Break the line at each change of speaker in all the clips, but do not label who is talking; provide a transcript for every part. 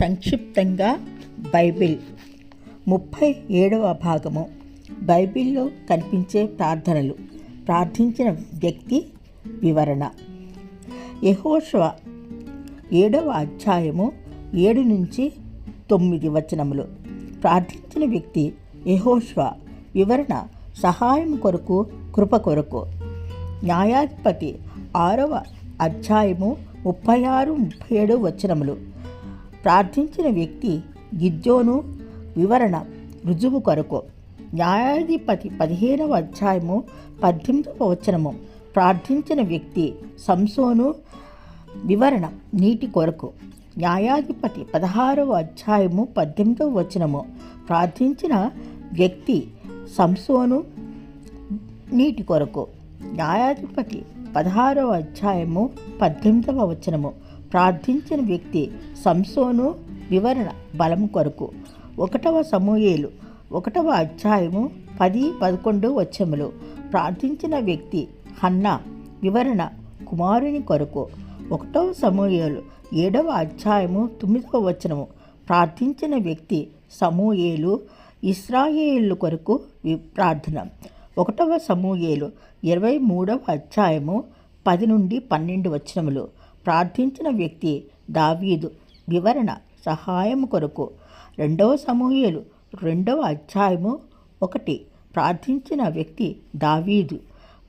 సంక్షిప్తంగా బైబిల్ ముప్పై ఏడవ భాగము. బైబిల్లో కనిపించే ప్రార్థనలు ప్రార్థించిన వ్యక్తి వివరణ. యహోష్వ ఏడవ అధ్యాయము ఏడు నుంచి తొమ్మిది వచనములు. ప్రార్థించిన వ్యక్తి యహోష్వ వివరణ సహాయం కొరకు కృప కొరకు. న్యాయాధిపతి ఆరవ అధ్యాయము ముప్పై ఆరు ముప్పై ఏడు వచనములు. ప్రార్థించిన వ్యక్తి గిద్యోను వివరణ రుజువు కొరకు. న్యాయాధిపతి పదిహేనవ అధ్యాయము పద్దెనిమిదవ వచనము. ప్రార్థించిన వ్యక్తి సంసోను వివరణ నీటి కొరకు. న్యాయాధిపతి పదహారవ అధ్యాయము పద్దెనిమిదవ వచనము. ప్రార్థించిన వ్యక్తి సంసోను నీటి కొరకు. న్యాయాధిపతి పదహారవ అధ్యాయము పద్దెనిమిదవ వచనము. ప్రార్థించిన వ్యక్తి సంసోను వివరణ బలం కొరకు. ఒకటవ సమూహేలు ఒకటవ అధ్యాయము పది పదకొండు వచ్చములు ప్రార్థించిన వ్యక్తి హన్నా వివరణ కుమారుని కొరకు. ఒకటవ సమూహేలు ఏడవ అధ్యాయము తొమ్మిదవ వచనము. ప్రార్థించిన వ్యక్తి సమూహేలు ఇస్రాయేలు కొరకు ప్రార్థన. ఒకటవ సమూహేలు ఇరవై మూడవ అధ్యాయము పది నుండి పన్నెండు వచనములు. ప్రార్థించిన వ్యక్తి దావీదు వివరణ సహాయం కొరకు. రెండవ సమూహలు రెండవ అధ్యాయము ఒకటి. ప్రార్థించిన వ్యక్తి దావీదు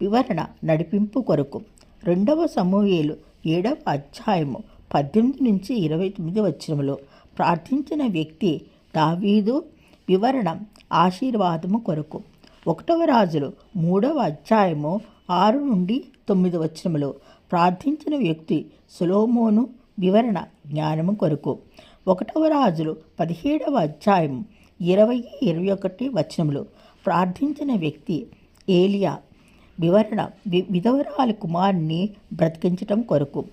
వివరణ నడిపింపు కొరకు. రెండవ సమూహేలు ఏడవ అధ్యాయము పద్దెనిమిది నుంచి ఇరవై తొమ్మిది వచ్చినములో ప్రార్థించిన వ్యక్తి దావీదు వివరణ ఆశీర్వాదము కొరకు. ఒకటవ రాజులు మూడవ అధ్యాయము ఆరు నుండి తొమ్మిది వచ్చినములో ప్రార్థించిన వ్యక్తి సులోమోను వివరణ జ్ఞానము కొరకు. ఒకటవ రాజులు పదిహేడవ అధ్యాయం ఇరవై ఇరవై ఒకటి వచనములు. ప్రార్థించిన వ్యక్తి ఏలియా వివరణ వి- విధవరాలి కుమారుని బ్రతికించటం కొరకు.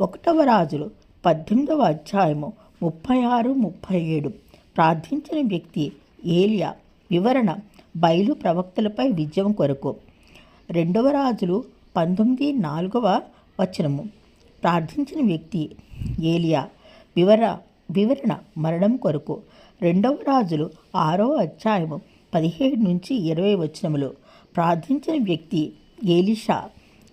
ఒకటవ రాజులు పద్దెనిమిదవ అధ్యాయము ముప్పై ఆరు ముప్పై ఏడు. ప్రార్థించిన వ్యక్తి ఏలియా వివరణ బయలు ప్రవక్తలపై విజయం కొరకు. రెండవ రాజులు పంతొమ్మిది నాలుగవ వచనము. ప్రార్థించిన వ్యక్తి ఏలియా వివర వివరణ మరణం కొరకు. రెండవ రాజులు ఆరవ అధ్యాయము పదిహేడు నుంచి ఇరవై వచనములు. ప్రార్థించిన వ్యక్తి ఏలిషా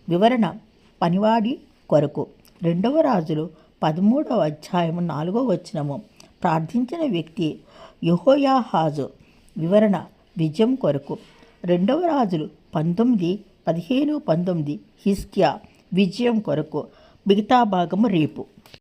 వివరణ పనివాడి కొరకు. రెండవ రాజులు పదమూడవ అధ్యాయము నాలుగవ వచనము. ప్రార్థించిన వ్యక్తి యుహోయాహాజు వివరణ విజయం కొరకు. రెండవ రాజులు పంతొమ్మిది పదిహేను పంతొమ్మిది హిస్కియా విజయం కొరకు మిగతా భాగము రేపు.